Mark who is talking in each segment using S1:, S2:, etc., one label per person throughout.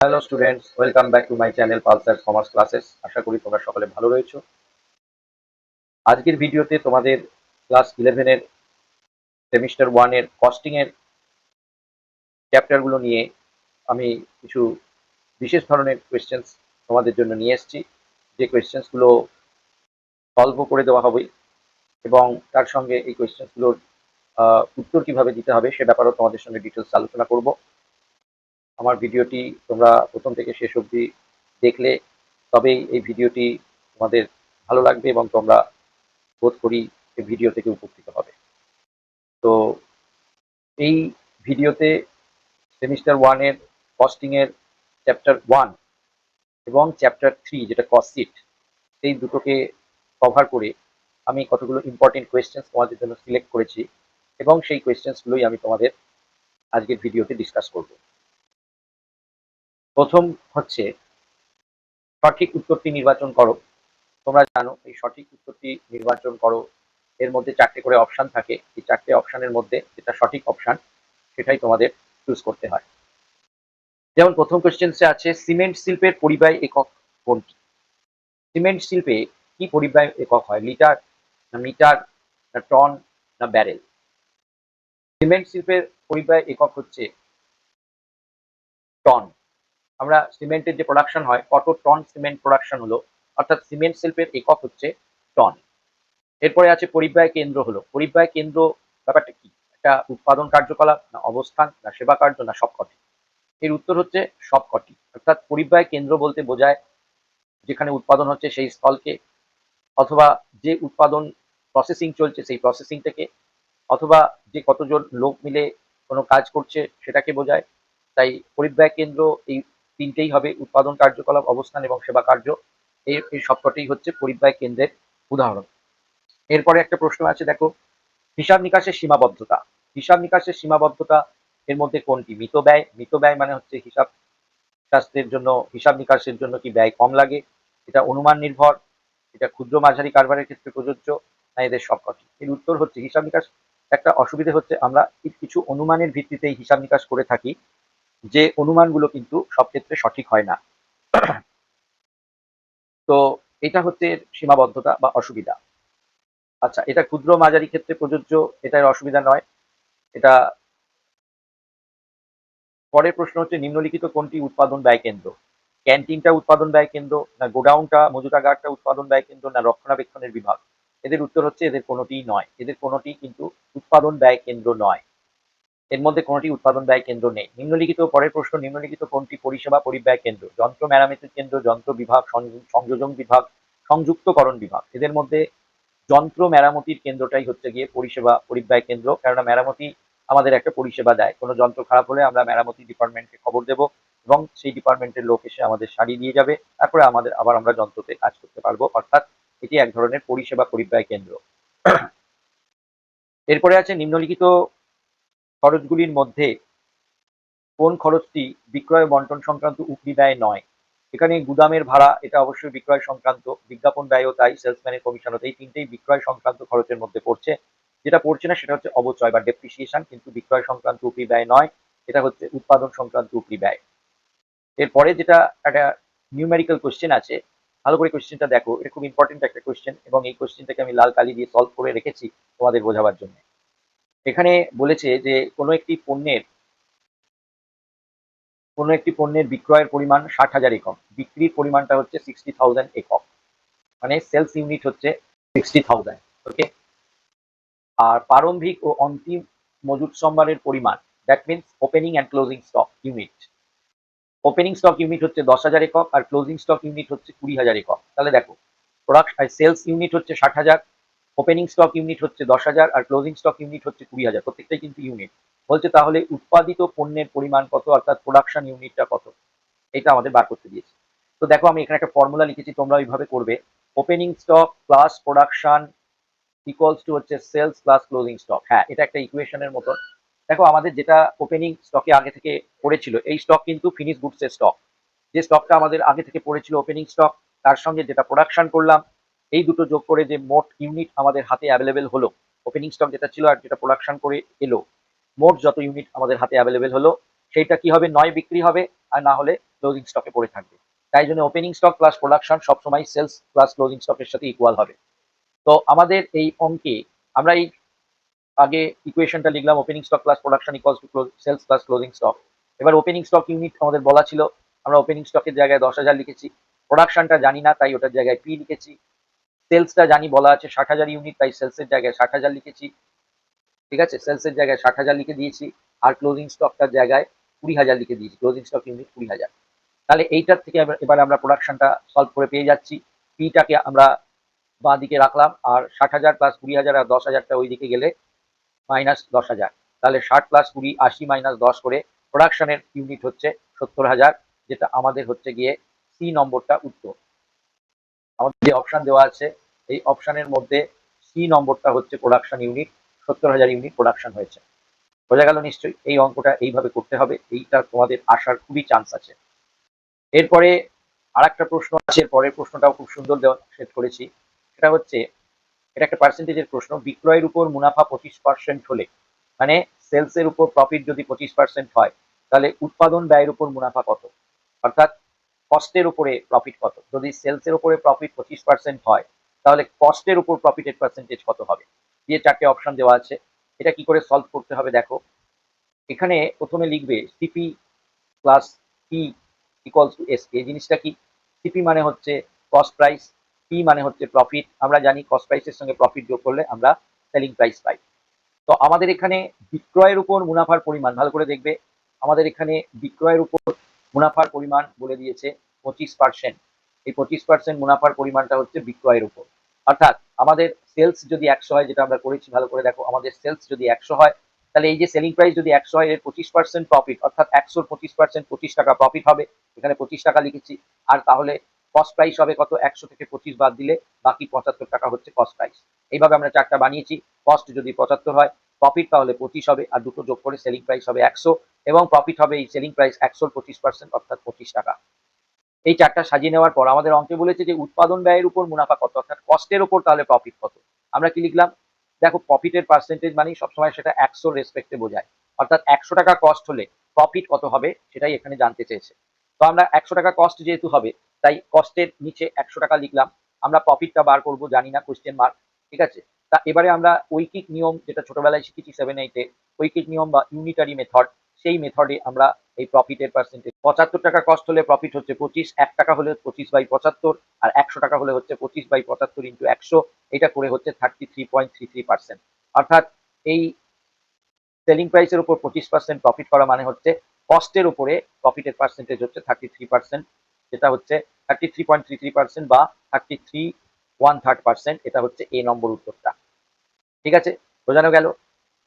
S1: Hello students welcome back to my channel Pulsar commerce classes আশা করি তোমরা সকলে ভালো রয়েছো। আজকের ভিডিওতে তোমাদের ক্লাস ইলেভেনের সেমিস্টার ওয়ানের কস্টিংয়ের চ্যাপ্টারগুলো নিয়ে আমি কিছু বিশেষ ধরনের কোয়েশ্চেন্স তোমাদের জন্য নিয়ে এসেছি। যে কোয়েশ্চেন্সগুলো সলভও করে দেওয়া হবে এবং তার সঙ্গে এই কোয়েশ্চেন্সগুলোর উত্তর কীভাবে দিতে হবে সে ব্যাপারেও তোমাদের সঙ্গে ডিটেলস আলোচনা করব। আমার ভিডিওটি তোমরা প্রথম থেকে শেষ অবধি দেখলে তবেই এই ভিডিওটি তোমাদের ভালো লাগবে এবং তোমরা বোধ করি এই ভিডিও থেকে উপকৃত হবে। তো এই ভিডিওতে সেমিস্টার ওয়ানের কস্টিংয়ের চ্যাপ্টার ওয়ান এবং চ্যাপ্টার থ্রি যেটা কস্টিট, সেই দুটোকে কভার করে আমি কতগুলো ইম্পর্টেন্ট কোয়েশ্চেন্স তোমাদের জন্য সিলেক্ট করেছি এবং সেই কোয়েশ্চেন্সগুলোই আমি তোমাদের আজকের ভিডিওতে ডিসকাস করব। প্রথম হচ্ছে সঠিক উত্তরটি নির্বাচন করো। তোমরা জানো এই সঠিক উত্তরটি নির্বাচন করো। এর মধ্যে চারটে করে অপশান থাকে। এই চারটে অপশানের মধ্যে যেটা সঠিক অপশান সেটাই তোমাদের চুজ করতে হয়। যেমন প্রথম কোয়েশ্চেন্সে আছে সিমেন্ট শিল্পের পরিবাহী একক কোনটি? সিমেন্ট শিল্পে কি পরিবাহী একক হয়? লিটার না মিটার না টন না ব্যারেল সিমেন্ট শিল্পের পরিবাহী একক হচ্ছে টন। আমরা সিমেন্টের যে প্রোডাকশন হয় কত টন সিমেন্ট প্রোডাকশন হলো, অর্থাৎ সিমেন্ট শিল্পের একক হচ্ছে টন। এরপরে আছে পরিব্যয় কেন্দ্র হলো। পরিব্যয় কেন্দ্র ব্যাপারটা কি? একটা উৎপাদন কার্যকলাপ, না অবস্থান, না সেবা কার্য, না সবকটি। এর উত্তর হচ্ছে সবকটি। অর্থাৎ পরিব্যয় কেন্দ্র বলতে বোঝায় যেখানে উৎপাদন হচ্ছে সেই স্থলকে, অথবা যে উৎপাদন প্রসেসিং চলছে সেই প্রসেসিং থেকে অথবা যে কতজন লোক মিলে কোনো কাজ করছে সেটাকে বোঝায়। তাই পরিব্যয় কেন্দ্র এই তিনটেই হবে উৎপাদন কার্যকলাপ, অবস্থান এবং সেবা কার্য। এর এই সবকটাই হচ্ছে পরিব্যয় কেন্দ্রের উদাহরণ। এরপরে একটা প্রশ্ন আছে, দেখো, হিসাব নিকাশের সীমাবদ্ধতা। হিসাব নিকাশের সীমাবদ্ধতা এর মধ্যে কোনটি? মৃত ব্যয়? মৃত ব্যয় মানে হচ্ছে হিসাব শাস্ত্রের জন্য, হিসাব নিকাশের জন্য কি ব্যয় কম লাগে? এটা অনুমান নির্ভর, এটা ক্ষুদ্র মাঝারি কারবারের ক্ষেত্রে প্রযোজ্য, না এদের সবকটি? এর উত্তর হচ্ছে হিসাব নিকাশ। একটা অসুবিধে হচ্ছে আমরা কিছু অনুমানের ভিত্তিতেই হিসাব নিকাশ করে থাকি। যে অনুমানগুলো কিন্তু সব ক্ষেত্রে সঠিক হয় না। তো এটা হচ্ছে সীমাবদ্ধতা বা অসুবিধা। আচ্ছা এটা ক্ষুদ্র মাঝারি ক্ষেত্রে প্রযোজ্য, এটার অসুবিধা নয়। এটা পরের প্রশ্ন হচ্ছে, নিম্নলিখিত কোনটি উৎপাদন ব্যয় কেন্দ্র? ক্যান্টিনটা উৎপাদন ব্যয় কেন্দ্র, না গোডাউনটা মজুরাগারটা উৎপাদন ব্যয় কেন্দ্র, না রক্ষণাবেক্ষণের বিভাগ? এদের উত্তর হচ্ছে, এদের কোনোটিই নয়। এদের কোনোটি কিন্তু উৎপাদন ব্যয় কেন্দ্র নয়। এর মধ্যে কোনটি উৎপাদন ব্যয় কেন্দ্র নেই। নিম্নলিখিত পরের প্রশ্ন, নিম্নলিখিত কোনটি পরিষেবা পরিব্যয় কেন্দ্র? যন্ত্র মেরামতির কেন্দ্র, যন্ত্র বিভাগ সংযোজন বিভাগ, সংযুক্তকরণ বিভাগ। এদের মধ্যে যন্ত্র মেরামতির কেন্দ্রটাই হচ্ছে গিয়ে পরিষেবা পরিব্যয় কেন্দ্র। কেননা মেরামতি আমাদের একটা পরিষেবা দেয়। কোনো যন্ত্র খারাপ হলে আমরা মেরামতি ডিপার্টমেন্টকে খবর দেব এবং সেই ডিপার্টমেন্টের লোক এসে আমাদের শাড়ি দিয়ে যাবে। তারপরে আমাদের আবার আমরা যন্ত্রতে কাজ করতে পারব। অর্থাৎ এটি এক ধরনের পরিষেবা পরিব্যয় কেন্দ্র। এরপরে আছে নিম্নলিখিত খরচগুলির মধ্যে কোন খরচটি বিক্রয় বন্টন সংক্রান্ত উপরি ব্যয় নয়। এখানে গুদামের ভাড়া, এটা অবশ্যই বিক্রয় সংক্রান্ত, বিজ্ঞাপন ব্যয়ও তাই, সেলসম্যানের কমিশন এই তিনটেই বিক্রয় সংক্রান্ত খরচের মধ্যে পড়ছে। যেটা পড়ছে না, সেটা হচ্ছে অবচয় বা ডেপ্রিসিয়েশন কিন্তু বিক্রয় সংক্রান্ত উপরি ব্যয় নয়, এটা হচ্ছে উৎপাদন সংক্রান্ত উপরি ব্যয়। এরপরে যেটা একটা নিউমেরিক্যাল কোশ্চেন আছে, ভালো করে কোশ্চেনটা দেখো, এটা খুব ইম্পর্টেন্ট একটা কোশ্চেন এবং এই কোশ্চেনটাকে আমি লাল কালি দিয়ে সলভ করে রেখেছি তোমাদের বোঝাবার জন্য। এখানে বলেছে যে কোনো একটি পণ্যের, কোনো একটি পণ্যের বিক্রয়ের পরিমাণ ষাট হাজার একক। বিক্রির পরিমাণটা হচ্ছে সিক্সটি থাউজেন্ড একক। মানে সেলস ইউনিট হচ্ছে সিক্সটি থাউজেন্ড ওকে আর প্রারম্ভিক ও অন্তিম মজুদ সম্ভারের পরিমাণ that means opening and closing stock unit opening stock unit হচ্ছে দশ হাজার একক আর ক্লোজিং স্টক ইউনিট হচ্ছে কুড়ি হাজার একক। তাহলে দেখো প্রোডাক্ট সেলস ইউনিট হচ্ছে ষাট হাজার ওপেনিং স্টক ইউনিট হচ্ছে দশ হাজার আর ক্লোজিং স্টক ইউনিট হচ্ছে কুড়ি হাজার। প্রত্যেকটাই কিন্তু ইউনিট বলছে তাহলে উৎপাদিত পণ্যের পরিমাণ কত? অর্থাৎ প্রোডাকশন ইউনিটটা কত? এটা আমাদের বার করতে দিয়েছে। তো দেখো আমি এখানে একটা ফর্মুলা লিখেছি, তোমরা ওইভাবে করবে। Opening stock plus production equals to হচ্ছে সেলস প্লাস ক্লোজিং স্টক হ্যাঁ এটা একটা ইকুয়েশনের মতো দেখো আমাদের যেটা ওপেনিং স্টকে আগে থেকে পড়েছিল, এই স্টক কিন্তু ফিনিশ গুডসের স্টক যে স্টকটা আমাদের আগে থেকে পড়েছিল ওপেনিং স্টক তার সঙ্গে যেটা প্রোডাকশন করলাম এই দুটো যোগ করে যে মোট ইউনিট আমাদের হাতে অ্যাভেলেবেল হলো ওপেনিং স্টক যেটা ছিল আর যেটা প্রোডাকশন করে এলো, মোট যত ইউনিট আমাদের হাতে অ্যাভেলেবেল হলো, সেইটা কি হবে? নয় বিক্রি হবে আর না হলে ক্লোজিং স্টকে পড়ে থাকবে। তাই জন্য ওপেনিং স্টক প্লাস প্রোডাকশন সবসময় সেলস প্লাস ক্লোজিং স্টকের সাথে ইকুয়াল হবে। তো আমাদের এই অঙ্কে আমরা এই আগে ইকুয়েশনটা লিখলাম opening stock plus production equals to sales plus closing stock এবার ওপেনিং স্টক ইউনিট আমাদের বলা ছিল, আমরা ওপেনিং স্টকের জায়গায় দশ হাজার লিখেছি। প্রোডাকশনটা জানি না, তাই ওটার জায়গায় পি লিখেছি। সেলসটা জানি বলা আছে, ষাট হাজার ইউনিট তাই সেলসের জায়গায় ষাট হাজার লিখেছি। ঠিক আছে? সেলসের জায়গায় ষাট হাজার লিখে দিয়েছি আর ক্লোজিং স্টকটার জায়গায় কুড়ি হাজার লিখে দিয়েছি। ক্লোজিং স্টক ইউনিট কুড়ি হাজার। তাহলে এইটার থেকে এবার- আমরা প্রোডাকশনটা সলভ করে পেয়ে যাচ্ছি। পিটাকে আমরা বাঁ দিকে রাখলাম আর ষাট হাজার প্লাস কুড়ি হাজার আর দশ হাজারটা ওই দিকে গেলে মাইনাস দশ হাজার। তাহলে ষাট প্লাস কুড়ি, আশি মাইনাস দশ করে প্রোডাকশনের ইউনিট হচ্ছে সত্তর হাজার, যেটা আমাদের হচ্ছে গিয়ে সি নম্বরটা উত্তর। আমাদের যে অপশন দেওয়া আছে, এই অপশনের মধ্যে সি নম্বরটা হচ্ছে প্রোডাকশন ইউনিট সত্তর হাজার ইউনিট প্রোডাকশন হয়েছে। বোঝা গেল নিশ্চয়ই এই অঙ্কটা এইভাবে করতে হবে, এইটা তোমাদের আসার খুবই চান্স আছে। এরপরে আর একটা প্রশ্ন আছে পরের প্রশ্নটাও খুব সুন্দর দেওয়া শেষ করেছি। সেটা হচ্ছে, এটা একটা পার্সেন্টেজের প্রশ্ন, বিক্রয়ের উপর মুনাফা পঁচিশ পার্সেন্ট হলে মানে সেলসের উপর প্রফিট যদি পঁচিশ পার্সেন্ট হয়, তাহলে উৎপাদন ব্যয়ের উপর মুনাফা কত? অর্থাৎ কস্টের উপরে প্রফিট কত? যদি সেলসের উপরে প্রফিট পঁচিশ পার্সেন্ট হয়, তাহলে কস্টের উপর প্রফিটের পার্সেন্টেজ কত হবে? দিয়ে চারটে অপশন দেওয়া আছে। এটা কি করে সলভ করতে হবে দেখো। এখানে প্রথমে লিখবে CP plus P equals to S এই জিনিসটা কি? সিপি মানে হচ্ছে কস্ট প্রাইস পি মানে হচ্ছে প্রফিট আমরা জানি কস্ট প্রাইসের সঙ্গে প্রফিট যোগ করলে আমরা সেলিং প্রাইস পাই। তো আমাদের এখানে বিক্রয়ের উপর মুনাফার পরিমাণ, ভালো করে দেখবে। আমাদের এখানে বিক্রয়ের উপর মুনাফার পরিমাণ বলে দিয়েছে পঁচিশ পার্সেন্ট এই পঁচিশ পার্সেন্ট মুনাফার পরিমাণটা হচ্ছে বিক্রয়ের উপর। অর্থাৎ আমাদের সেলস যদি একশো হয়, যেটা আমরা করেছি, ভালো করে দেখো, আমাদের সেলস যদি একশো হয়, তাহলে এই যে সেলিং প্রাইস যদি একশো হয়, এর পঁচিশ পার্সেন্ট প্রফিট অর্থাৎ একশোর পঁচিশ পার্সেন্ট পঁচিশ টাকা প্রফিট হবে। এখানে পঁচিশ টাকা লিখেছি। আর তাহলে কস্ট প্রাইস হবে কত? একশো থেকে পঁচিশ বাদ দিলে বাকি পঁচাত্তর টাকা হচ্ছে কস্ট প্রাইস এইভাবে আমরা চারটা বানিয়েছি। কস্ট যদি পঁচাত্তর হয় প্রফিট তাহলে পঁচিশ হবে আর দুটো যোগ করে সেলিং প্রাইস হবে একশো এবং প্রফিট হবে এই সেলিং প্রাইস একশোর পঁচিশ পার্সেন্ট অর্থাৎ পঁচিশ টাকা। এই চারটা সাজিয়ে নেওয়ার পর আমাদের অঙ্কে বলেছে যে উৎপাদন ব্যয়ের উপর মুনাফা কত অর্থাৎ কস্টের উপর তাহলে প্রফিট কত। আমরা কি লিখলাম? দেখো প্রফিটের পার্সেন্টেজ মানে সবসময় সেটা একশো রেসপেক্টে বোঝায়। অর্থাৎ একশো টাকা কস্ট হলে প্রফিট কত হবে সেটাই এখানে জানতে চেয়েছে। তো আমরা একশো টাকা কস্ট যেহেতু হবে, তাই কস্টের নিচে একশো টাকা লিখলাম। আমরা প্রফিটটা বার করব, জানি না কোশ্চেন মার্ক ঠিক আছে? তা এবারে আমরা ঐকিক নিয়ম যেটা ছোটবেলায় শিখেছি সেভেন এইটে ঐকিক নিয়ম বা ইউনিটারি মেথড সেই মেথডে আমরা এই প্রফিটের পার্সেন্টেজ পঁচাত্তর টাকা কস্ট হলে প্রফিট হচ্ছে পঁচিশ, এক টাকা হলে পঁচিশ বাই পঁচাত্তর, আর একশো টাকা হলে হচ্ছে পঁচিশ বাই পঁচাত্তর ইন্টু একশো, এটা করে হচ্ছে thirty three point three three percent অর্থাৎ এই সেলিং প্রাইসের উপর পঁচিশ পার্সেন্ট প্রফিট করা মানে হচ্ছে কস্টের উপরে প্রফিটের পার্সেন্টেজ হচ্ছে থার্টি থ্রি পার্সেন্ট যেটা হচ্ছে thirty three point three three percent বা thirty three one third percent এটা হচ্ছে এ নম্বর উত্তরটা। ঠিক আছে? বোঝানো গেল?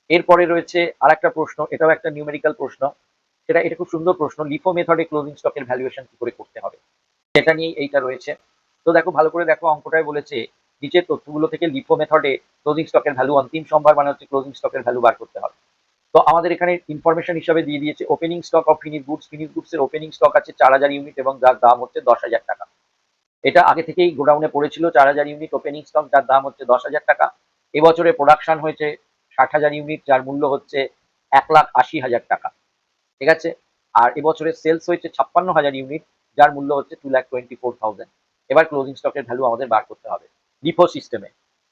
S1: এরপরে রয়েছে আর একটা প্রশ্ন, এটাও একটা নিউমেরিক্যাল প্রশ্ন। সেটা, এটা খুব সুন্দর প্রশ্ন লিফো মেথডে ক্লোজিং স্টকের ভ্যালুয়েশন কি করে করতে হবে? সেটা নিয়ে এইটা রয়েছে। তো দেখো, ভালো করে দেখো, অঙ্কটায় বলেছে নিচের তথ্যগুলো থেকে লিফো মেথডে ক্লোজিং স্টকের ভ্যালু অন্তিম সম্ভার মানে হচ্ছে ক্লোজিং স্টকের ভ্যালু বার করতে হবে। তো আমাদের এখানে ইনফরমেশন হিসাবে দিয়ে দিয়েছে opening stock of finish goods finish goods এর ওপেনিং স্টক আছে চার হাজার ইউনিট এবং যার দাম হচ্ছে দশ হাজার টাকা। এটা আগে থেকেই গোডাউনে পড়েছিল, চার হাজার ইউনিট ওপেনিং স্টক যার দাম হচ্ছে দশ হাজার টাকা। এবছরে প্রোডাকশন হয়েছে ষাট হাজার ইউনিট যার মূল্য হচ্ছে এক লাখ আশি হাজার টাকা। ঠিক আছে? আর এবছরে সেলস হয়েছে ছাপ্পান্ন হাজার ইউনিট যার মূল্য হচ্ছে two lakh twenty four thousand এবার ক্লোজিং স্টকের ভ্যালু আমাদের বার করতে হবে। লিফো সিস্টেমে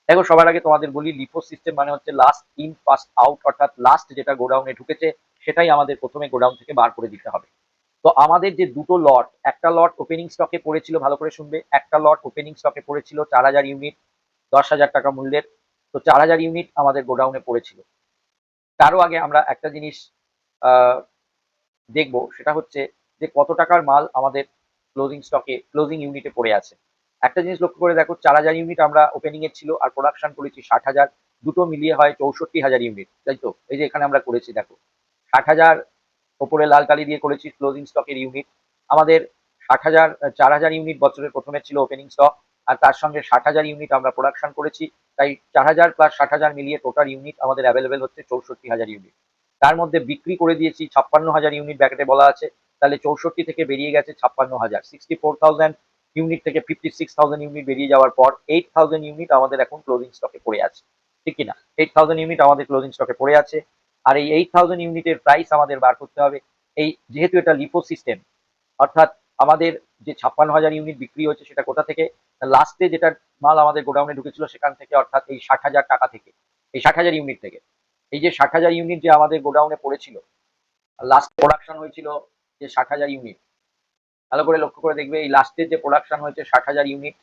S1: দেখো, সবার আগে তোমাদের বলি লিফো সিস্টেম মানে হচ্ছে লাস্ট ইন ফার্স্ট আউট অর্থাৎ লাস্ট যেটা গোডাউনে ঢুকেছে, সেটাই আমাদের প্রথমে গোডাউন থেকে বার করে দিতে হবে। তো আমাদের যে দুটো লট একটা লট ওপেনিং স্টকে পড়েছিল, ভালো করে শুনবে, একটা লট ওপেনিং স্টকে পড়েছিল চার হাজার ইউনিট দশ হাজার টাকা মূল্যের। তো চার হাজার ইউনিট আমাদের গোডাউনে পড়েছিল। তারও আগে আমরা একটা জিনিস দেখব, সেটা হচ্ছে যে কত টাকার মাল আমাদের ক্লোজিং স্টকে ক্লোজিং ইউনিটে পড়ে আছে। একটা জিনিস লক্ষ্য করে দেখো, চার হাজার ইউনিট আমরা ওপেনিং এর ছিল আর প্রোডাকশন করেছি ষাট হাজার, দুটো মিলিয়ে হয় চৌষট্টি হাজার ইউনিট তাই তো? এই যে এখানে আমরা করেছি, দেখো। ষাট হাজার ওপরে লাল কালি দিয়ে করেছি ক্লোজিং স্টকের ইউনিট আমাদের ষাট হাজার, চার হাজার ইউনিট বছরের প্রথমে ছিল ওপেনিং স্টক আর তার সঙ্গে ষাট হাজার ইউনিট আমরা প্রোডাকশন করেছি। তাই চার হাজার প্লাস ষাট হাজার মিলিয়ে টোটাল ইউনিট আমাদের অ্যাভেলেবেল হচ্ছে চৌষট্টি হাজার ইউনিট তার মধ্যে বিক্রি করে দিয়েছি ছাপ্পান্ন হাজার ইউনিট ব্যাকেটে বলা আছে। তাহলে চৌষট্টি থেকে বেরিয়ে গেছে ছাপ্পান্ন হাজার। সিক্সটি ফোর থাউজেন্ড ইউনিট থেকে ফিফটি সিক্স থাউজেন্ড ইউনিট বেরিয়ে যাওয়ার পর এইট থাউজেন্ড ইউনিট আমাদের এখন ক্লোজিং স্টকে পড়ে আছে। ঠিক কিনা? এইট থাউজেন্ড ইউনিট আমাদের ক্লোজিং স্টকে পড়ে আছে। আর এই এইট থাউজেন্ড ইউনিটের প্রাইস আমাদের বার করতে হবে। এই যেহেতু এটা লিপো সিস্টেম অর্থাৎ আমাদের যে ছাপ্পান্ন হাজার ইউনিট বিক্রি হয়েছে সেটা কোথা থেকে? লাস্টে যেটা মাল আমাদের গোডাউনে ঢুকেছিল সেখান থেকে, অর্থাৎ এই ষাট হাজার টাকা থেকে। এই ষাট হাজার ইউনিট থেকে। এই যে ষাট হাজার ইউনিট যে আমাদের গোডাউনে পড়েছিল লাস্ট প্রোডাকশন হয়েছিল যে ষাট হাজার ইউনিট ভালো করে লক্ষ্য করে দেখবে, এই লাস্টের যে প্রোডাকশন হয়েছে ষাট হাজার ইউনিট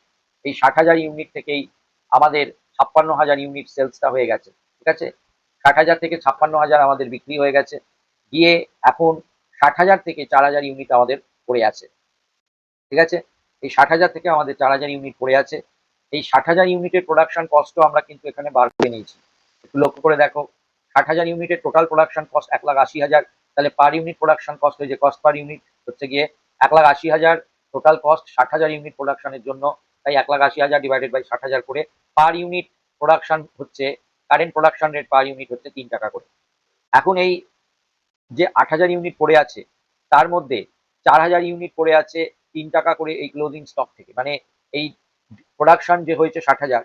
S1: এই ষাট হাজার ইউনিট থেকেই আমাদের ছাপ্পান্ন হাজার ইউনিট সেলসটা হয়ে গেছে। ঠিক আছে? ষাট হাজার থেকে ছাপ্পান্ন হাজার আমাদের বিক্রি হয়ে গেছে। গিয়ে এখন ষাট হাজার থেকে চার হাজার ইউনিট আমাদের পড়ে আছে। ঠিক আছে? এই ষাট হাজার থেকে আমাদের চার হাজার ইউনিট পড়ে আছে। এই ষাট হাজার ইউনিটের প্রোডাকশন কস্টও আমরা কিন্তু এখানে বার করে নিয়েছি। একটু লক্ষ্য করে দেখো, ষাট হাজার ইউনিটের টোটাল প্রোডাকশন কস্ট এক লাখ আশি হাজার। তাহলে পার ইউনিট প্রোডাকশন কস্ট হয়েছে কস্ট পার ইউনিট হচ্ছে গিয়ে এক লাখ আশি হাজার। টোটাল কস্ট ষাট হাজার ইউনিট প্রোডাকশনের জন্য তাই এক লাখ আশি হাজার ডিভাইডেড বাই ষাট হাজার করে পার ইউনিট প্রোডাকশন হচ্ছে current production rate per unit হচ্ছে তিন টাকা করে। এখন এই যে আট হাজার ইউনিট পড়ে আছে, তার মধ্যে চার হাজার ইউনিট পড়ে আছে তিন টাকা করে এই ক্লোজিং স্টক থেকে। মানে এই প্রোডাকশন যে হয়েছে ষাট হাজার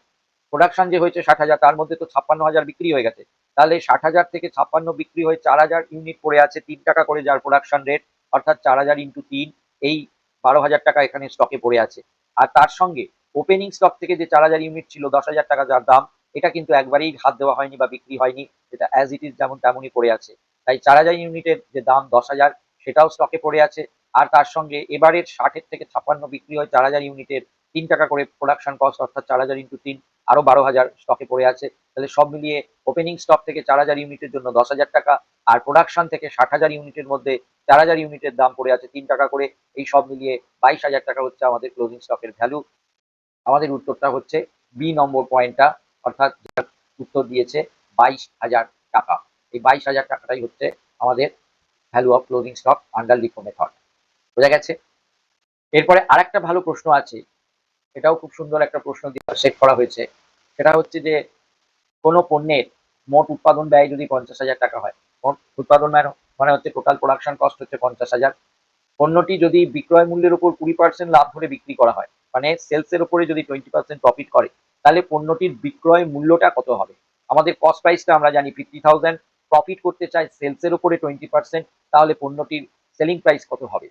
S1: প্রোডাকশন যে হয়েছে ষাট হাজার, তার মধ্যে তো ছাপ্পান্ন হাজার বিক্রি হয়ে গেছে। তাহলে ষাট হাজার থেকে ছাপ্পান্ন বিক্রি হয়ে চার হাজার ইউনিট পড়ে আছে তিন টাকা করে যার প্রোডাকশন রেট অর্থাৎ চার হাজার ইন্টু তিন, এই বারো হাজার টাকা এখানে স্টকে পড়ে আছে। আর তার সঙ্গে ওপেনিং স্টক থেকে যে চার হাজার ইউনিট ছিল, দশ হাজার টাকা যার দাম, এটা কিন্তু একবারেই হাত দেওয়া হয়নি বা বিক্রি হয়নি, এটা অ্যাজ ইট ইজ যেমন তেমনই পড়ে আছে। তাই চার হাজার ইউনিটের যে দাম দশ হাজার, সেটাও স্টকে পড়ে আছে। আর তার সঙ্গে এবারের ষাটের থেকে ছাপ্পান্ন বিক্রি হয় চার হাজার ইউনিটের তিন টাকা করে প্রোডাকশন কস্ট অর্থাৎ চার হাজার ইন্টু তিন, আরও বারো হাজার স্টকে পড়ে আছে। তাহলে সব মিলিয়ে ওপেনিং স্টক থেকে চার হাজার ইউনিটের জন্য দশ হাজার টাকা, আর প্রোডাকশন থেকে ষাট হাজার ইউনিটের মধ্যে চার হাজার ইউনিটের দাম পড়ে আছে তিন টাকা করে। এই সব মিলিয়ে বাইশ হাজার টাকা হচ্ছে আমাদের ক্লোজিং স্টকের ভ্যালু আমাদের উত্তরটা হচ্ছে বি নম্বর পয়েন্টটা অর্থাৎ উত্তর দিয়েছে বাইশ হাজার টাকা। এই বাইশ হাজার টাকাটাই হচ্ছে আমাদের value of closing stock under LIFO method বোঝা গেছে? এরপরে আরেকটা ভালো প্রশ্ন আছে, এটাও খুব সুন্দর একটা প্রশ্ন সেট করা হয়েছে। সেটা হচ্ছে যে, কোনো পণ্যের মোট উৎপাদন ব্যয় যদি পঞ্চাশ হাজার টাকা হয়, মোট উৎপাদন ব্যয় মানে হচ্ছে টোটাল প্রোডাকশন কস্ট হচ্ছে পঞ্চাশ হাজার। পণ্যটি যদি বিক্রয় মূল্যের উপর কুড়ি পার্সেন্ট লাভ ধরে বিক্রি করা হয় মানে সেলসের উপরে যদি টোয়েন্টি পার্সেন্ট প্রফিট করে, তাহলে পণ্যটির বিক্রয় মূল্যটা কত হবে? আমাদের কস্ট প্রাইসটা আমরা জানি ফিফটি থাউজেন্ড প্রফিট করতে চাই সেলসের উপরে টোয়েন্টি পার্সেন্ট তাহলে পণ্যটির সেলিং প্রাইস কত হবে?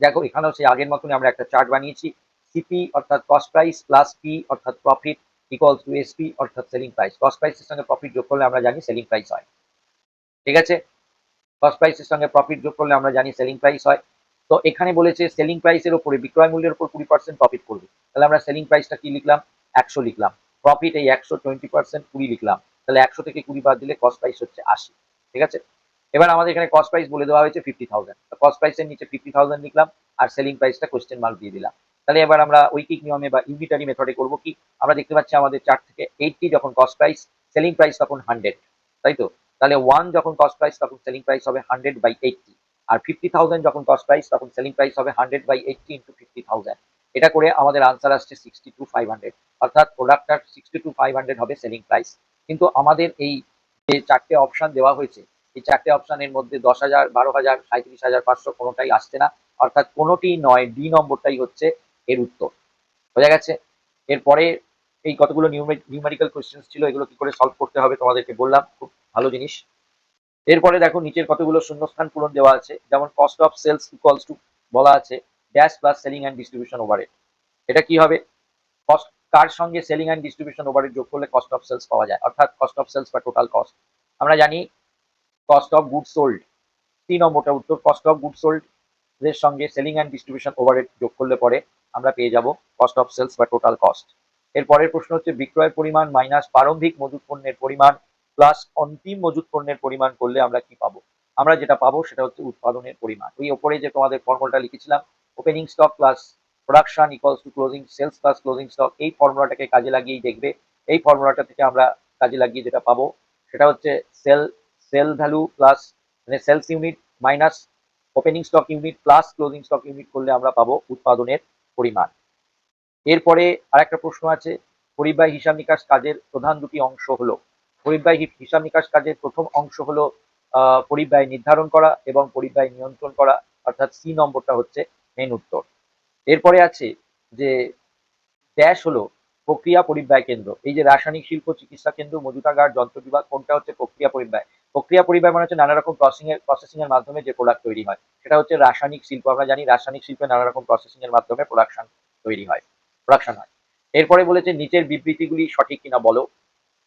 S1: দেখো এখানেও সেই আগের মতনই আমরা একটা চার্ট বানিয়েছি। সিপি অর্থাৎ কস্ট প্রাইস প্লাস পি অর্থাৎ প্রফিট ইকুয়ালস টু এসপি অর্থাৎ সেলিং প্রাইস কস্ট প্রাইসের সঙ্গে প্রফিট যোগ করলে আমরা জানি সেলিং প্রাইস হয়। ঠিক আছে? কস্ট প্রাইসের সঙ্গে প্রফিট যোগ করলে আমরা জানি সেলিং প্রাইস হয়। তো এখানে বলেছে সেলিং প্রাইসের উপরে বিক্রয় মূল্যের উপর কুড়ি পার্সেন্ট প্রফিট করবে। তাহলে আমরা সেলিং প্রাইসটা কি লিখলাম? একশো লিখলাম। প্রফিট এই একশো টোয়েন্টি পার্সেন্ট কুড়ি লিখলাম। তাহলে একশো থেকে কুড়ি বাদ দিলে কস্ট প্রাইস হচ্ছে আশি। ঠিক আছে? এবার আমাদের এখানে কস্ট প্রাইস বলে দেওয়া হয়েছে ফিফটি থাউজেন্ড কস্ট প্রাইসের নিচে ফিফটি থাউজেন্ড লিখলাম আর সেলিং প্রাইসটা কোয়েশ্চেন মার্ক দিয়ে দিলাম। তাহলে এবার আমরা ঐকিক নিয়মে বা ইউনিটারি মেথডে করব কি? আমরা দেখতে পাচ্ছি আমাদের চার্ট থেকে এইটটি যখন কস্ট প্রাইস সেলিং প্রাইস তখন হান্ড্রেড তাই তো? তাহলে ওয়ান যখন কস্ট প্রাইস তখন সেলিং প্রাইস হবে হান্ড্রেড বাই এইটটি আর ফিফটি থাউজেন্ড যখন কস্ট প্রাইস তখন সেলিং প্রাইস হবে hundred by eighty into fifty thousand এটা করে আমাদের আনসার আসছে সিক্সটি টু ফাইভ হান্ড্রেড অর্থাৎ প্রোডাক্টটার সিক্সটি টু ফাইভ হান্ড্রেড হবে সেলিং প্রাইস কিন্তু আমাদের এই যে চারটে অপশন দেওয়া হয়েছে এই চারটে অপশনের মধ্যে দশ হাজার, বারো হাজার সাঁত্রিশ হাজার, পাঁচশো কোনোটাই আসছে না। অর্থাৎ কোনোটি নয়, ডি নম্বরটাই হচ্ছে এর উত্তর। বোঝা গেছে? এরপরে এই কতগুলো নিউমেরিক্যাল কোয়েশ্চেন ছিল, এগুলো কি করে সলভ করতে হবে তোমাদেরকে বললাম, খুব ভালো জিনিস। এরপরে দেখো নিচের কতগুলো শূন্যস্থান পূরণ দেওয়া আছে, যেমন cost of sales equals to বলা আছে dash plus selling and distribution overhead এটা কি হবে? কস্ট কার সঙ্গে সেলিং অ্যান্ড ডিস্ট্রিবিউশন ওভারেড যোগ করলে কস্ট অফ সেলস পাওয়া যায়? অর্থাৎ কস্ট অফ সেলস বা টোটাল কস্ট আমরা জানি কস্ট অফ গুড সোল্ড তিন নম্বরটা উত্তর কস্ট অফ গুড সোল্ড এর সঙ্গে সেলিং অ্যান্ড ডিস্ট্রিবিউশন ওভারহেড যোগ করলে পরে আমরা পেয়ে যাব কস্ট অফ সেলস বা টোটাল কস্ট এর পরের প্রশ্ন হচ্ছে বিক্রয় পরিমাণ মাইনাস প্রারম্ভিক মজুত পণ্যের পরিমাণ প্লাস অন্তিম মজুত পণ্যের পরিমাণ করলে আমরা কি পাবো? আমরা যেটা পাবো সেটা হচ্ছে উৎপাদনের পরিমাণ। ওই ওপরে যে তোমাদের ফর্মুলাটা লিখেছিলাম opening stock plus production equals to closing sales plus closing stock এই ফর্মুলাটাকে কাজে লাগিয়েই দেখবে। এই ফর্মুলাটা থেকে আমরা কাজে লাগিয়ে যেটা পাবো সেটা হচ্ছে সেল সেল ভ্যালু প্লাস মানে sales unit minus opening stock unit plus closing stock unit করলে আমরা পাবো উৎপাদনের পরিমাণ। এরপরে আরেকটা প্রশ্ন আছে পরিবাহী হিসাব নিকাশ কাজের প্রধান দুটি অংশ হলো। পরিবাহী হিসাব নিকাশ কাজের প্রথম অংশ হলো পরিবাহী নির্ধারণ করা এবং পরিবাহী নিয়ন্ত্রণ করা, অর্থাৎ সি নম্বরটা হচ্ছে মেন উত্তর। এরপরে আছে যে ড্যাশ হলো প্রক্রিয়া পরিব্যয় কেন্দ্র। এই যে রাসায়নিক শিল্প চিকিৎসা কেন্দ্র, মজুতাগার যন্ত্র বিভাগ কোনটা হচ্ছে প্রক্রিয়া পরিব্যয়? প্রক্রিয়া পরিবার মানে হচ্ছে নানা রকম প্রসেসিং এর প্রসেসিং এর মাধ্যমে যে প্রোডাক্ট তৈরি হয়। সেটা হচ্ছে রাসায়নিক শিল্প, আমরা জানি রাসায়নিক শিল্পে নানা রকম প্রসেসিং এর মাধ্যমে প্রোডাকশন তৈরি হয় প্রোডাকশন হয়। এরপরে বলেছে নিচের বিবৃতিগুলি সঠিক কিনা বলো।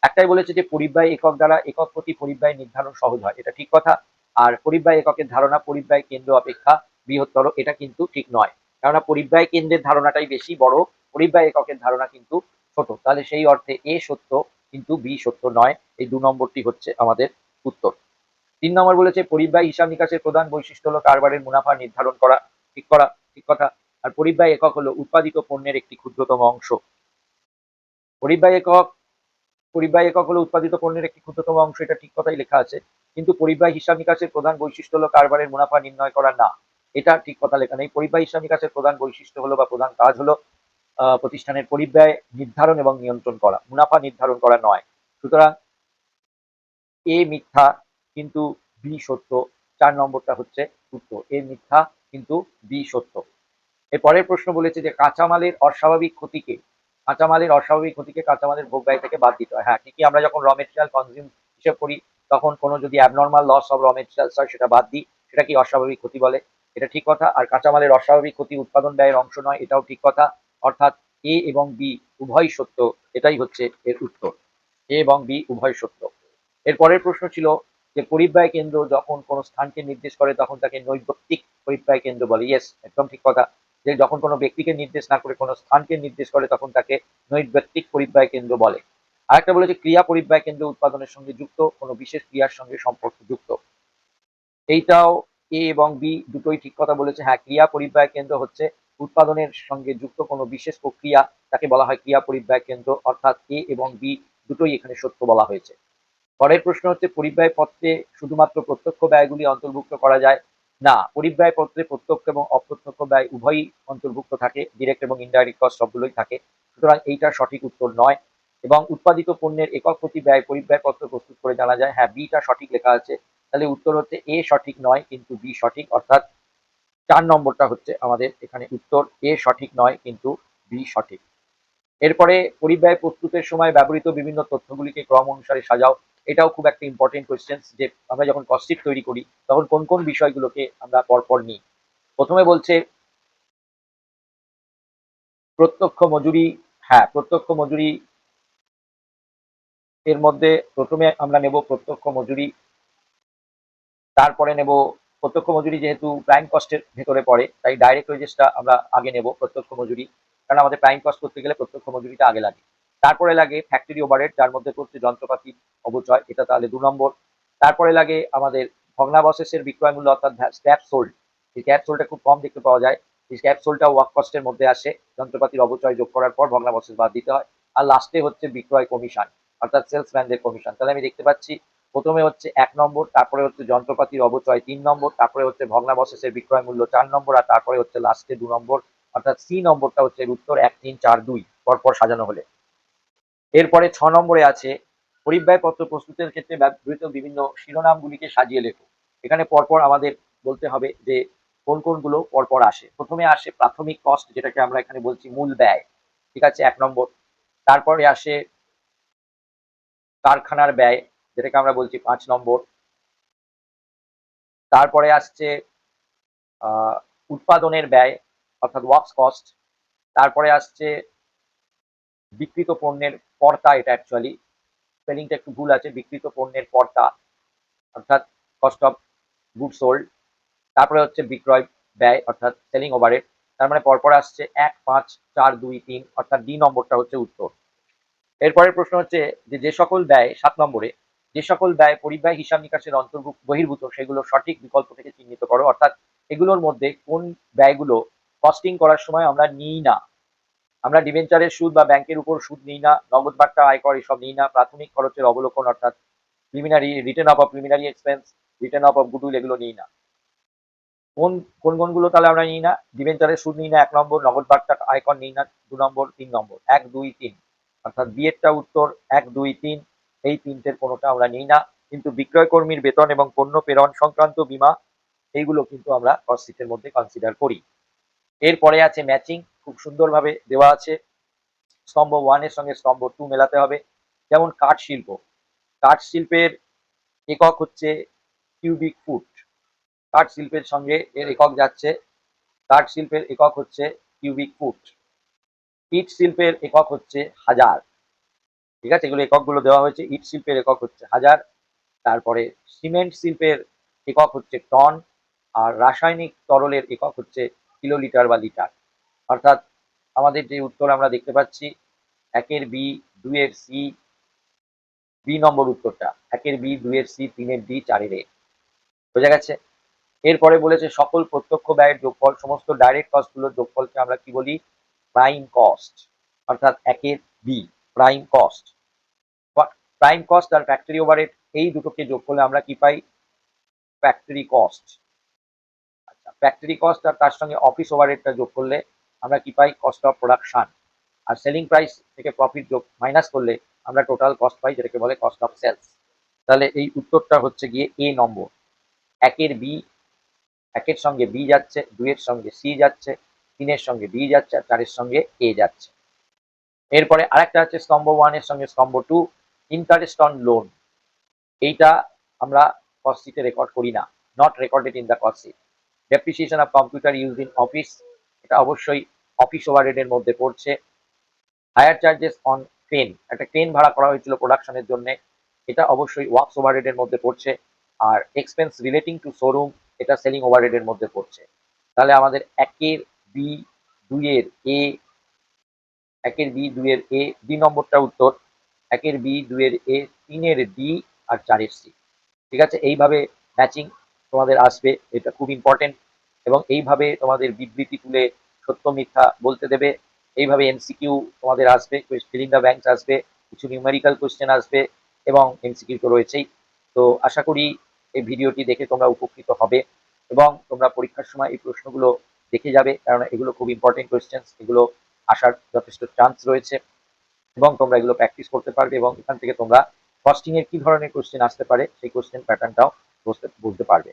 S1: একটাই বলেছে যে পরিব্যয় একক দ্বারা একক প্রতি পরিব্যয় নির্ধারণ সহজ হয়, এটা ঠিক কথা। আর পরিব্যয় এককের ধারণা পরিব্যয় কেন্দ্র অপেক্ষা বৃহত্তর, এটা কিন্তু ঠিক নয়। কেননা পরিব্যয় কেন্দ্রের ধারণাটাই বেশি বড় পরিব্যয় এককের ধারণা কিন্তু ছোট। তাহলে সেই অর্থে এ সত্য কিন্তু বি সত্য নয়, এই দু নম্বরটি হচ্ছে আমাদের উত্তর। তিন নম্বর বলেছে পরিব্যয় হিসাব নিকাশের প্রধান বৈশিষ্ট্য হলো কারবারের মুনাফা নির্ধারণ করা, ঠিক করা, ঠিক কথা। আর পরিব্যয় একক হলো উৎপাদিত পণ্যের একটি ক্ষুদ্রতম অংশ। পরিব্যয় একক পরিব্যয় একক হলো উৎপাদিত পণ্যের একটি ক্ষুদ্রতম অংশ, এটা ঠিক কথাই লেখা আছে। কিন্তু পরিব্যয় হিসাব নিকাশের প্রধান বৈশিষ্ট্য হলো কারবারের মুনাফা নির্ণয় করা, না। এটা ঠিক কথা লেখা নেই। পরিব্যয় হিসাব নিকাশের প্রধান বৈশিষ্ট্য হলো বা প্রধান কাজ হলো প্রতিষ্ঠানের পরিব্যয় নির্ধারণ এবং নিয়ন্ত্রণ করা। মুনাফা নির্ধারণ করা নয়। সুতরাং এ মিথ্যা কিন্তু বি সত্য, চার নম্বরটা হচ্ছে উত্তর। এ মিথ্যা কিন্তু বি সত্য। এর পরের প্রশ্ন বলেছে যে কাঁচামালের অস্বাভাবিক ক্ষতিকে, কাঁচামালের অস্বাভাবিক ক্ষতিকে কাঁচামালের ভোগ ব্যয় থেকে বাদ দিতে হয়। হ্যাঁ ঠিকই আমরা যখন র মেটেরিয়াল কনজিউম হিসেব করি, তখন কোনো যদি abnormal loss of raw materials হয়, সেটা বাদ দিই। সেটা কি অস্বাভাবিক ক্ষতি বলে? এটা ঠিক কথা। আর কাঁচামালের অস্বাভাবিক ক্ষতি উৎপাদন ব্যয়ের অংশ নয়, এটাও ঠিক কথা। অর্থাৎ এ এবং বি উভয় সত্য, এটাই হচ্ছে এর উত্তর। এ এবং বি উভয় সত্য। এর পরের প্রশ্ন ছিল যে পরিব্যয় কেন্দ্র যখন কোনো স্থানকে নির্দেশ করে, তখন তাকে নৈবত্তিক পরিব্যয় কেন্দ্র বলে। ইয়েস একদম ঠিক কথা। যে যখন কোনো ব্যক্তিকে নির্দেশ না করে কোনো স্থানকে নির্দেশ করে, তখন তাকে নৈর্ব্যক্তিক পরিব্যয় কেন্দ্র বলে। আরেকটা বলেছে, ক্রিয়া পরিব্যয় কেন্দ্র উৎপাদনের সঙ্গে যুক্ত, কোনো বিশেষ ক্রিয়ার সঙ্গে সম্পর্কযুক্ত এইটাও এ এবং বি দুটোই ঠিক কথা বলেছে। হ্যাঁ ক্রিয়া পরিব্যয় কেন্দ্র হচ্ছে উৎপাদনের সঙ্গে যুক্ত কোনো বিশেষ প্রক্রিয়া, তাকে বলা হয় ক্রিয়া পরিব্যয় কেন্দ্র, অর্থাৎ এ এবং বি দুটোই এখানে সত্য বলা হয়েছে। পরের প্রশ্ন হচ্ছে পরিব্যয় পত্রে শুধুমাত্র প্রত্যক্ষ ব্যয়গুলি অন্তর্ভুক্ত করা যায়? না পরিব্যয় পত্রে প্রত্যক্ষ এবং অপ্রত্যক্ষ ব্যয় উভয়ই অন্তর্ভুক্ত থাকে ডিরেক্ট এবং ইনডাইরেক্ট কস্ট সবগুলোই থাকে। সুতরাং এইটা সঠিক উত্তর নয়। এবং উৎপাদিত পণ্যের একক প্রতি ব্যয় পরিব্যয় পত্র প্রস্তুত করে জানা যায় হ্যাঁ বিটা সঠিক লেখা আছে। তাহলে উত্তর হচ্ছে এ সঠিক নয়, কিন্তু বি সঠিক, অর্থাৎ চার নম্বরটা হচ্ছে আমাদের এখানে উত্তর এ সঠিক নয়, কিন্তু বি সঠিক। এরপরে পরিব্যয় প্রস্তুতের সময় ব্যবহৃত বিভিন্ন তথ্যগুলিকে ক্রম অনুসারে সাজাও। এটাও খুব একটা ইম্পর্টেন্ট কোয়েশ্চেন যে আমরা যখন কস্টিক তৈরি করি, তখন কোন কোন বিষয়গুলোকে আমরা পরপর নিই। প্রথমে বলছে, প্রত্যক্ষ মজুরি হ্যাঁ প্রত্যক্ষ মজুরি, এর মধ্যে প্রথমে আমরা নেব প্রত্যক্ষ মজুরি, তারপরে নেব প্রত্যক্ষ মজুরি যেহেতু প্রাইম কস্টের ভেতরে পড়ে, তাই ডাইরেক্ট ওয়েজেসটা আমরা আগে নেব প্রত্যক্ষ মজুরি। কারণ আমাদের প্রাইম কস্ট করতে গেলে প্রত্যক্ষ মজুরিটা আগে লাগে। তারপরে লাগে ফ্যাক্টরি ওভারহেড যার মধ্যে পড়ছে যন্ত্রপাতি অবচয় এটা তাহলে দু নম্বর। তারপরে লাগে আমাদের ভগ্নাবশেষের বিক্রয় মূল্য, অর্থাৎ স্ক্র্যাপ সোল্ড এই স্ক্র্যাপ সোলটা খুব কম দেখতে পাওয়া যায়। এই স্ক্র্যাপ সোলটা ওয়ার্ক কস্টের মধ্যে আসে। যন্ত্রপাতির অবচয় যোগ করার পর ভগ্নাবশেষ বাদ দিতে হয়। আর লাস্টে হচ্ছে বিক্রয় কমিশন অর্থাৎ সেলসম্যানদের কমিশন তাহলে আমি দেখতে পাচ্ছি, প্রথমে হচ্ছে এক নম্বর, তারপরে হচ্ছে যন্ত্রপাতির অবচয় তিন নম্বর, তারপরে হচ্ছে ভগ্নাবশেষের বিক্রয় মূল্য চার নম্বর, আর তারপরে হচ্ছে লাস্টে দু নম্বর। অর্থাৎ সি নম্বরটা হচ্ছে উত্তর এক, তিন, চার, দুই, পরপর সাজানো হলে। এরপরে ছ নম্বরে আছে পরিব্যয়পত্র প্রস্তুতের ক্ষেত্রে ব্যবহৃত বিভিন্ন শিরোনামগুলিকে সাজিয়ে লেখো। এখানে পরপর আমাদের বলতে হবে যে কোন কোনগুলো পরপর আসে। প্রথমে আসে প্রাথমিক কস্ট, যেটাকে আমরা এখানে বলছি মূল ব্যয়। ঠিক আছে, এক নম্বর। তারপরে আসে কারখানার ব্যয়, যেটাকে আমরা বলছি পাঁচ নম্বর। তারপরে আসছে উৎপাদনের ব্যয় অর্থাৎ ওয়ার্কস কস্ট তারপরে আসছে বিকৃত পণ্যের পর্তা এটা অ্যাকচুয়ালি স্পেলিংটা একটু ভুল আছে বিকৃত পণ্যের পর্তা, অর্থাৎ কস্ট অফ গুড সোল্ড তারপরে হচ্ছে বিক্রয় ব্যয়, অর্থাৎ সেলিং ওভারহেড তার মানে পরপর আসছে এক, পাঁচ, চার, দুই, তিন, অর্থাৎ ডি নম্বরটা হচ্ছে উত্তর। এরপরের প্রশ্ন হচ্ছে যে যে সকল ব্যয়, সাত নম্বরে, যে সকল ব্যয় পরিব্যয় হিসাব নিকাশের অন্তর্ভুক্ত, বহির্ভূত, সেগুলো সঠিক বিকল্প থেকে চিহ্নিত করো, অর্থাৎ এগুলোর মধ্যে কোন ব্যয়গুলো কস্টিং করার সময় আমরা নিই না। আমরা ডিবেঞ্চারের সুদ বা ব্যাংকের উপর সুদ নিই না, নগদ বার্তা আয়কর এসব নিই না। প্রাথমিক খরচের অবলোকন অর্থাৎ preliminary written off off preliminary expense written off off goodwill এগুলো নিই না। কোন কোন কোনগুলো তাহলে আমরা নিই না? ডিবেঞ্চারের সুদ নিই না, এক নম্বর, নগদ বার্তা আয়কর নিই না, দু নম্বর, তিন নম্বর, এক, দুই, তিন। অর্থাৎ বিয়েরটা উত্তর, এক, দুই, তিন, এই তিনটের কোনোটা আমরা নিই না। কিন্তু বিক্রয় কর্মীর বেতন এবং পণ্য প্রেরণ সংক্রান্ত বীমা, এইগুলো কিন্তু আমরা কস্ট শীটের মধ্যে কনসিডার করি। এরপরে আছে ম্যাচিং খুব সুন্দরভাবে দেওয়া আছে। স্তম্ভ ওয়ানের সঙ্গে স্তম্ভ টু মেলাতে হবে। যেমন কাঠ শিল্প। কাঠ শিল্পের একক হচ্ছে কিউবিক ফুট কাঠ শিল্পের সঙ্গে এর একক যাচ্ছে। কাঠ শিল্পের একক হচ্ছে কিউবিক ফুট ইট শিল্পের একক হচ্ছে হাজার। ঠিক আছে? এগুলো এককগুলো দেওয়া হয়েছে। ইট শিল্পের একক হচ্ছে হাজার। তারপরে সিমেন্ট শিল্পের একক হচ্ছে টন। আর রাসায়নিক তরলের একক হচ্ছে কিলোলিটার বা লিটার। অর্থাৎ আমাদের যে উত্তর আমরা দেখতে পাচ্ছি, একের বি, দুইয়ের সি, বি নম্বর উত্তরটা। একের বি, দুইয়ের সি, তিনের ডি, চারের এ। বোঝা গেছে? এরপরে বলেছে সকল প্রত্যক্ষ ব্যয়ের যোগফল, সমস্ত ডাইরেক্ট কস্টগুলোর যোগফলকে আমরা কি বলি? প্রাইম কস্ট অর্থাৎ একের B prime cost prime cost আর ফ্যাক্টরি ওভারহেড এই দুটোকে যোগ করলে আমরা কি পাই? ফ্যাক্টরি কস্ট ফ্যাক্টরি কস্ট আর তার সঙ্গে অফিস ওভারহেডটা যোগ করলে আমরা কি পাই? কস্ট অফ প্রোডাকশন আর সেলিং প্রাইস থেকে প্রফিট যোগ মাইনাস করলে আমরা টোটাল কস্ট পাই, যেটাকে বলে কস্ট অফ সেলস তাহলে এই উত্তরটা হচ্ছে গিয়ে এ নম্বর একের বি একের সঙ্গে বি যাচ্ছে, দুইয়ের সঙ্গে সি যাচ্ছে, তিনের সঙ্গে ডি যাচ্ছে, আর চারের সঙ্গে এ যাচ্ছে। এরপরে আরেকটা হচ্ছে স্তম্ভ ওয়ানের সঙ্গে স্তম্ভ টু ইন্টারেস্ট অন লোন এইটা আমরা কস্ট রেকর্ড করি না not recorded in the cost sheet depreciation of computer use in office এটা অবশ্যই অফিস ওভারহেডের মধ্যে পড়ছে। হায়ার চার্জেস অন ট্রেন একটা ট্রেন ভাড়া করা হয়েছিল প্রোডাকশনের জন্য, এটা অবশ্যই ওয়ার্কস ওভারহেডের মধ্যে পড়ছে। আর এক্সপেন্স রিলেটিং টু শোরুম এটা সেলিং ওভারহেডের মধ্যে পড়ছে। তাহলে আমাদের একের বি দুইয়ের এ একের বি দুইয়ের এ দুই নম্বরটা উত্তর। একের বি দুইয়ের এ তিনের ডি আর চারের সি ঠিক আছে? এইভাবে ম্যাচিং তোমাদের আসবে, এটা খুব ইম্পর্টেন্ট এবং এইভাবে তোমাদের বিবৃতি তুলে সত্য মিথ্যা বলতে দেবে। এইভাবে এমসিকিউ তোমাদের আসবে ফিলিং দ্য ব্যাংকস আসবে, কিছু নিউমেরিক্যাল কোয়েশ্চেন আসবে এবং এমসিকিউ তো রয়েছেই। তো আশা করি এই ভিডিওটি দেখে তোমরা উপকৃত হবে এবং তোমরা পরীক্ষার সময় এই প্রশ্নগুলো দেখে যাবে, কারণ এগুলো খুব ইম্পর্টেন্ট কোয়েশ্চেন্স এগুলো আসার যথেষ্ট চান্স রয়েছে এবং তোমরা এগুলো প্র্যাকটিস করতে পারবে এবং এখান থেকে তোমরা কস্টিং এর কি ধরনের কোশ্চেন আসতে পারে, সেই কোশ্চেন প্যাটার্নটাও বুঝতে বুঝতে পারবে।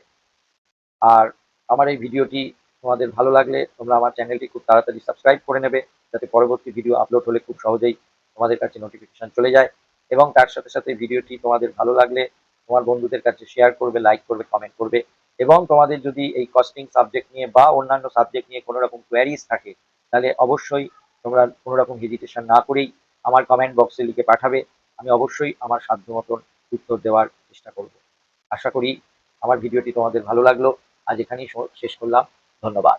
S1: আর আমার এই ভিডিওটি তোমাদের ভালো লাগলে তোমরা আমার চ্যানেলটি খুব তাড়াতাড়ি সাবস্ক্রাইব করে নেবে, যাতে পরবর্তী ভিডিও আপলোড হলে খুব সহজেই তোমাদের কাছে নোটিফিকেশন চলে যায়। এবং তার সাথে সাথে ভিডিওটি তোমাদের ভালো লাগলে তোমার বন্ধুদের কাছে শেয়ার করবে লাইক করবে কমেন্ট করবে। এবং তোমাদের যদি এই কস্টিং সাবজেক্ট নিয়ে বা অন্যান্য সাবজেক্ট নিয়ে কোনো রকম কোয়ারিজ থাকে, তাহলে অবশ্যই তোমরা কোনো রকম হেজিটেশন না করেই আমার কমেন্ট বক্সে লিখে পাঠাবে। আমি অবশ্যই আমার সাধ্য মতন উত্তর দেওয়ার চেষ্টা করব। আশা করি আমার ভিডিওটি তোমাদের ভালো লাগল। আজ এখানেই শেষ করলাম। ধন্যবাদ।